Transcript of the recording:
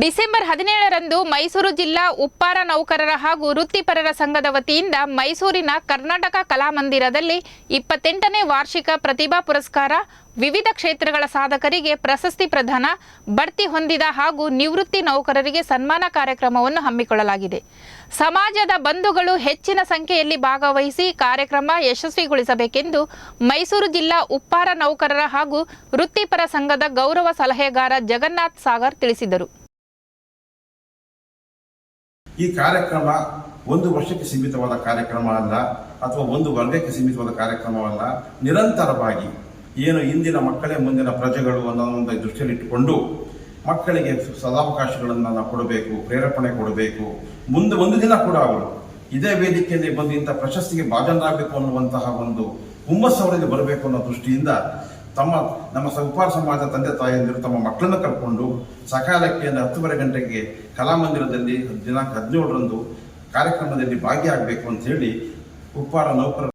December ಹದಿನೇಳರಂದು Mysuru ಜಿಲ್ಲಾ ಉಪ್ಪಾರ ನೌಕರರ ಹಾಗೂ ವೃತ್ತಿಪರರ ಸಂಘದ ವತಿಯಿಂದ ಮೈಸೂರಿನ ಕರ್ನಾಟಕ ಕಲಾಮಂದಿರದಲ್ಲಿ ಇಪ್ಪತ್ತೆಂಟನೇ ವಾರ್ಷಿಕ ಪ್ರತಿಭಾ ಪುರಸ್ಕಾರ, ವಿವಿಧ ಕ್ಷೇತ್ರಗಳ ಸಾಧಕರಿಗೆ ಪ್ರಶಸ್ತಿ ಪ್ರದಾನ, ಬಡ್ತಿ ಹೊಂದಿದ ಹಾಗೂ ನಿವೃತ್ತಿ ನೌಕರರಿಗೆ ಸನ್ಮಾನ ಕಾರ್ಯಕ್ರಮವನ್ನು ಹಮ್ಮಿಕೊಳ್ಳಲಾಗಿದೆ. ಸಮಾಜದ ಬಂಧುಗಳು ಹೆಚ್ಚಿನ ಸಂಖ್ಯೆಯಲ್ಲಿ ಭಾಗವಹಿಸಿ ಕಾರ್ಯಕ್ರಮ ಯಶಸ್ವಿಗೊಳಿಸಬೇಕೆಂದು ಮೈಸೂರು ಜಿಲ್ಲಾ ಉಪ್ಪಾರ ನೌಕರರ ಹಾಗೂ ವೃತ್ತಿಪರ ಸಂಘದ ಗೌರವ ಸಲಹೆಗಾರ ಜಗನ್ನಾಥ್ ಸಾಗರ್ ತಿಳಿಸಿದರು. ಈ ಕಾರ್ಯಕ್ರಮ ಒಂದು ವರ್ಷಕ್ಕೆ ಸೀಮಿತವಾದ ಕಾರ್ಯಕ್ರಮ ಅಲ್ಲ ಅಥವಾ ಒಂದು ವರ್ಗಕ್ಕೆ ಸೀಮಿತವಾದ ಕಾರ್ಯಕ್ರಮವಲ್ಲ, ನಿರಂತರವಾಗಿ ಏನು ಇಂದಿನ ಮಕ್ಕಳೇ ಮುಂದಿನ ಪ್ರಜೆಗಳು ಅನ್ನೋ ಒಂದು ದೃಷ್ಟಿಯಲ್ಲಿಟ್ಟುಕೊಂಡು ಮಕ್ಕಳಿಗೆ ಸದಾವಕಾಶಗಳನ್ನು ನಾವು ಕೊಡಬೇಕು, ಪ್ರೇರೇಪಣೆ ಕೊಡಬೇಕು. ಮುಂದೆ ಒಂದು ದಿನ ಕೂಡ ಅವರು ಇದೇ ವೇದಿಕೆಯಲ್ಲಿ ಬಂದು ಇಂಥ ಪ್ರಶಸ್ತಿಗೆ ಭಾಜನರಾಗಬೇಕು ಅನ್ನುವಂತಹ ಒಂದು ಹುಮ್ಮಸ್ಸು ಬರಬೇಕು ಅನ್ನೋ ದೃಷ್ಟಿಯಿಂದ ತಮ್ಮ, ನಮ್ಮ ಸ- ಸಮಾಜದ ಸಮಾಜ ತಂದೆ ತಾಯಿಯಂದಿರು ತಮ್ಮ ಮಕ್ಕಳನ್ನು ಕರ್ಕೊಂಡು ಸಕಾಲಕ್ಕೆ ಹತ್ತುವರೆ ಗಂಟೆಗೆ ಕಲಾಮಂದಿರದಲ್ಲಿ ದಿನಾಂಕ ಹದಿನೇಳರಂದು ಕಾರ್ಯಕ್ರಮದಲ್ಲಿ ಭಾಗಿಯಾಗಬೇಕು ಅಂತ ಹೇಳಿ ಉಪ್ಪಾರ ನೌಕರರ